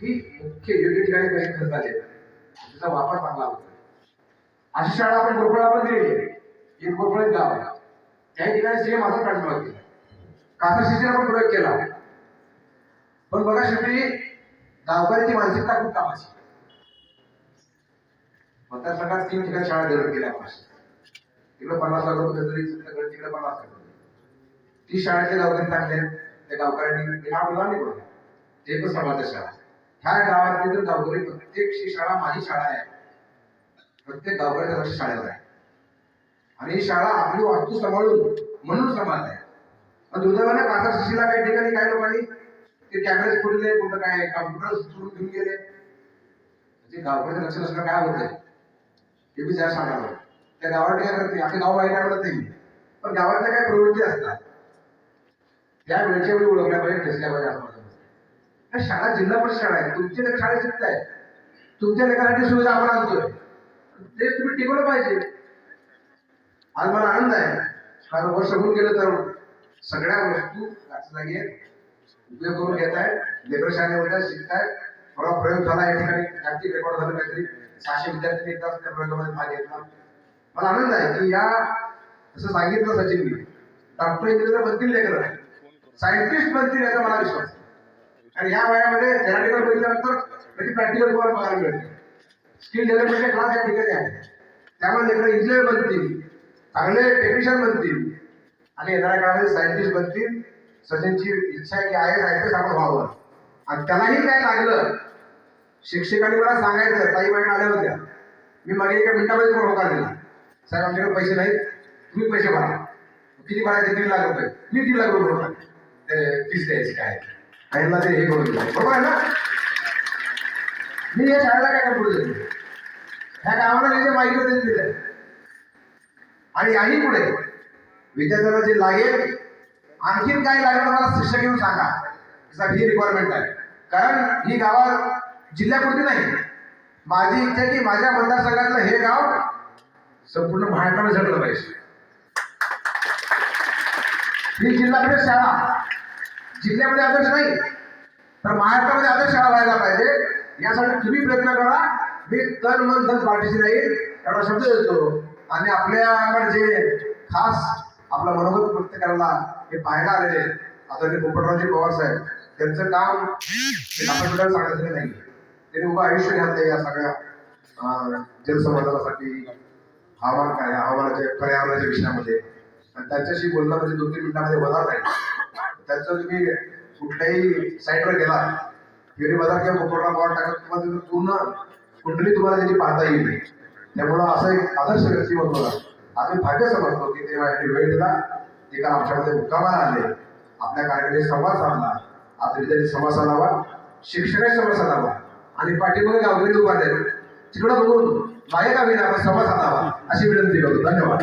की मुख्य योग्य ठिकाणी पैसे खर्च झाले त्याचा वापर चांगला होतो. अशी शाळा आपण गोरफळा पण दिली एक गोरफळीत गाव आहे. त्या ठिकाणी सेम असं कंट्रोल केलं. कासा शिक्षण आपण प्रयोग केला. पण बघा शेवटी गावकऱ्याची मानसिकता खूप कामाची मतदारसंघात तीन ठिकाणी शाळा डेव्हलप केल्या तिकडे पन्नास लाख रुपये तरी तिकडे तिकडे पन्नास लाख रुपये. ती शाळेचे गावकरी चांगले त्या गावकऱ्यांनी ते नाव मुलांनी बोललं ते पण समाजाच्या शाळा ह्या गावातली जर गावकरी प्रत्येक शी शाळा माझी शाळा आहे. प्रत्येक गावकरी लक्ष शाळेवर आहे. आणि ही शाळा आपली वास्तू सांभाळून म्हणून समाज आहे. पण दुर्दैवाने कासा शिशीला काही ठिकाणी काही लोकांनी? ते कॅमेरे फुटले कुठं काय कॉम्प्युटर सोडून घेऊन गेले. म्हणजे गावकऱ्याचं लक्ष नसणं काय होतंय? ते मी त्या सांगावं त्या गावात काय करते आपले गाव वाईट आवडत नाही. पण गावातल्या काही प्रवृत्ती असतात. त्या वेळच्या वेळी ओळखल्या पाहिजे ठसल्या पाहिजे आपण ह्या शाळा जिल्हा परिषद शाळा आहे. तुमचे त्या शाळेत शिकताय तुमच्या लेकरांची सुविधा आपण आणतोय ते तुम्ही टिकवलं पाहिजे. आज मला आनंद आहे. कारण वर्ष होऊन गेलं तर सगळ्या वस्तू याच्या जागी उपयोग करून घेत आहे. लेकर शाळेमध्ये शिकताय थोडा प्रयोग झाला या ठिकाणी. जागतिक रेकॉर्ड झालं काहीतरी सहाशे विद्यार्थी एकदाच त्या प्रयोगामध्ये भाग घेतला. मला आनंद आहे की या असं सांगितलं सचिननी. डॉक्टर इंजिनियर बनतील लेकर. सायंटिस्ट बनतील याचा मला विश्वास आहे. आणि ह्या वयामध्ये थेरॅटिकल बघितल्यानंतर त्याची प्रॅक्टिकल तुम्हाला बघायला मिळते स्किल डेव्हलपमेंटचे क्लास या ठिकाणी आहे त्यामुळे लेकरं इंजिनियर बनतील चांगले टेक्निशियन बनतील आणि येणाऱ्या काळामध्ये सायंटिस्ट बनतील. सचिनची इच्छा आहे की आय एस आपण व्हावं. आणि त्यालाही काय लागलं? शिक्षकांनी मला सांगायचं ताई मॅडम आल्या होत्या. मी मागे एका मिनिटामध्ये पण होकार दिला. साहेब आमच्याकडे पैसे नाहीत. तुम्ही पैसे भरा. किती भरायचे? दीड लाख रुपये. मी दीड लाख रुपये भरला ते फीस द्यायची काय? त्यांना ते हे करून दिलं. बरोबर आहे ना? मी या शाळेला काय करू देतो ह्या गावाला त्याच्या माहिती होते दिलं आणि याही पुढे विद्यार्थ्यांना जे लागेल आणखीन काय लागेल मला शिक्षक येऊन सांगा. असा ही रिक्वायरमेंट आहे. कारण ही गावा जिल्ह्यापुरती नाही. माझी इच्छा आहे की माझ्या मतदारसंघातलं हे गाव संपूर्ण महाराष्ट्रामध्ये झटलं पाहिजे. ही जिल्हा परिषद शाळा जिल्ह्यामध्ये आदर्श नाही. तर महाराष्ट्रामध्ये आदर्श शाळा व्हायला पाहिजे. यासाठी तुम्ही प्रयत्न करा. मी तन मन धन पाठीशी राहील. एवढा शब्द देतो. आणि आपल्याकडे जे खास आपला मनोगत व्यक्त करायला हे पाहायला आलेले आदरणीय पोपटरावजी पवार साहेब त्यांचं काम हे सांगायचं नाही. त्यांनी उभं आयुष्य घातलं या सगळ्या जनसमाजासाठी जलसंवर्धनासाठी हवामान काय हवामानाच्या पर्यावरणाच्या विषयामध्ये. आणि त्यांच्याशी बोलणं म्हणजे दोन तीन मिनिटामध्ये होणार नाही. त्यांचं तुम्ही कुठल्याही साईटवर गेला फेरी बाजार किंवा कोकणा पॉवर टाकत तुम्हाला तिथं पूर्ण कुंडली तुम्हाला त्याची पाहता येईल. त्यामुळं असं एक आदर्श व्यक्तिमत्व आम्ही भाग्य समजतो की तेव्हा यांनी वेळ दिला ते काल आमच्यामध्ये मुक्कामाला आले आपल्या कार्यक्रमाने संवाद साधला आज विद्यार्थी संवाद साधावा शिक्षकांशी संवाद साधावा आणि पाठीमागे गावकरी उभारले तिकडं बघून नाही का आपण संवाद साधावा अशी विनंती करतो. धन्यवाद.